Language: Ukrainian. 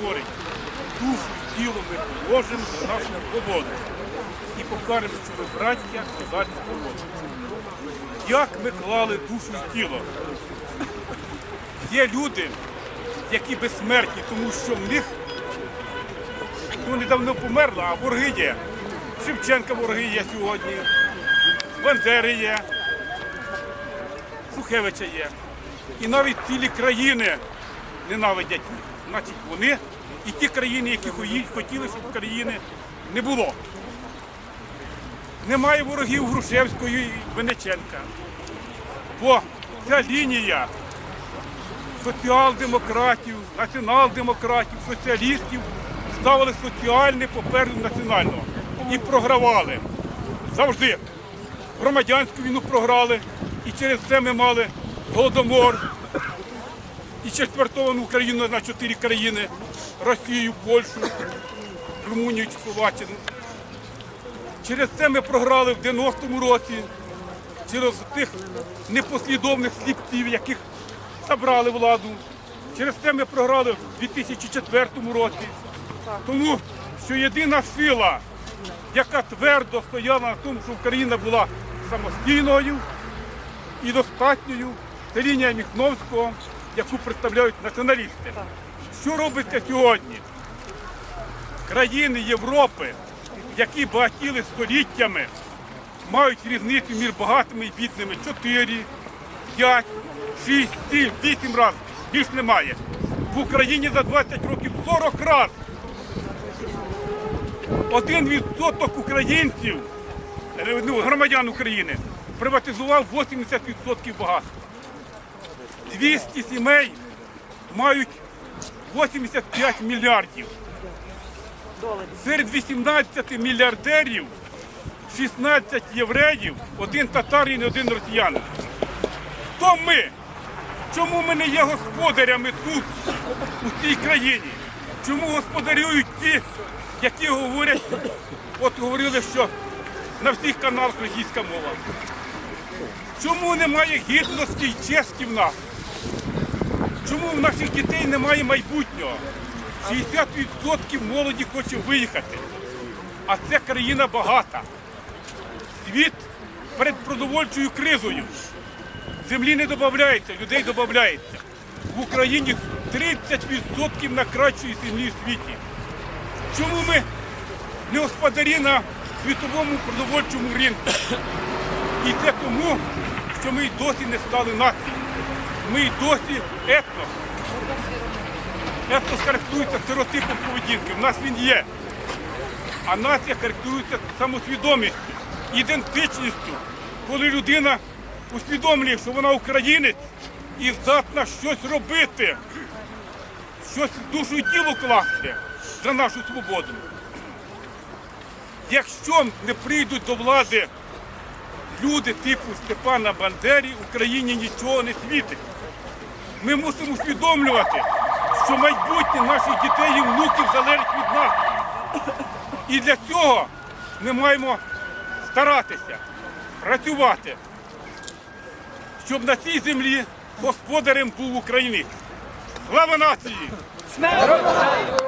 говорить, душу і тіло ми положимо за нашу свободу. І покажемо, що ми браття козацькі свободи. Як ми клали душу і тіло? Є люди, які безсмертні, тому що в них ну, недавно померла, а вороги є. Шевченка вороги є сьогодні, Бандери є, Шухевича є. І навіть цілі країни ненавидять їх. Значить, вони і ті країни, які хотіли, щоб країни не було. Немає ворогів Грушевської і Венеченка. Бо ця лінія соціал-демократів, націонал-демократів, соціалістів ставили соціальне попереду національного і програвали. Завжди. Громадянську війну програли, і через це ми мали голодомор, і четвертовану Україну на чотири країни Росію, Польщу, Румунію, Словаччину. Через це ми програли в 90-му році, через тих непослідовних сліпців, яких забрали владу. Через це ми програли в 2004 році. Тому що єдина сила, яка твердо стояла на тому, що Україна була самостійною і достатньою, це лінія Міхновського, яку представляють націоналісти. Що робиться сьогодні? Країни Європи, які багатіли століттями, мають різницю між багатими і бідними 4, 5, 6, 7, 8 разів. Більш немає. В Україні за 20 років 40 разів. Один відсоток українців, е, ну, громадян України, приватизував 80% багатства. 200 сімей мають 85 мільярдів. Серед 18 мільярдерів 16 євреїв, один татарин і один росіянин. Хто ми? Чому ми не є господарями тут, у цій країні? Чому господарюють ті, які говорять, от говорили, що на всіх каналах російська мова? Чому немає гідності і честі в нас? Чому в наших дітей немає майбутнього? 60% молоді хоче виїхати. А це країна багата. Світ перед продовольчою кризою. Землі не додається, людей додається. В Україні 30% найкращої землі в світі. Чому ми не господарі на світовому продовольчому ринку? І це тому, що ми досі не стали нацією. Ми досі етнос. Етнос характерується стереотипом поведінки. В нас він є. А нація характерується самосвідомістю, ідентичністю, коли людина усвідомлює, що вона українець і здатна щось робити, щось душу і тіло класти за нашу свободу. Якщо не прийдуть до влади люди типу Степана Бандері, Україні нічого не світить. Ми мусимо усвідомлювати, що майбутнє наших дітей і внуків залежить від нас. І для цього ми маємо старатися, працювати, щоб на цій землі господарем був українець. Слава нації! Смерть!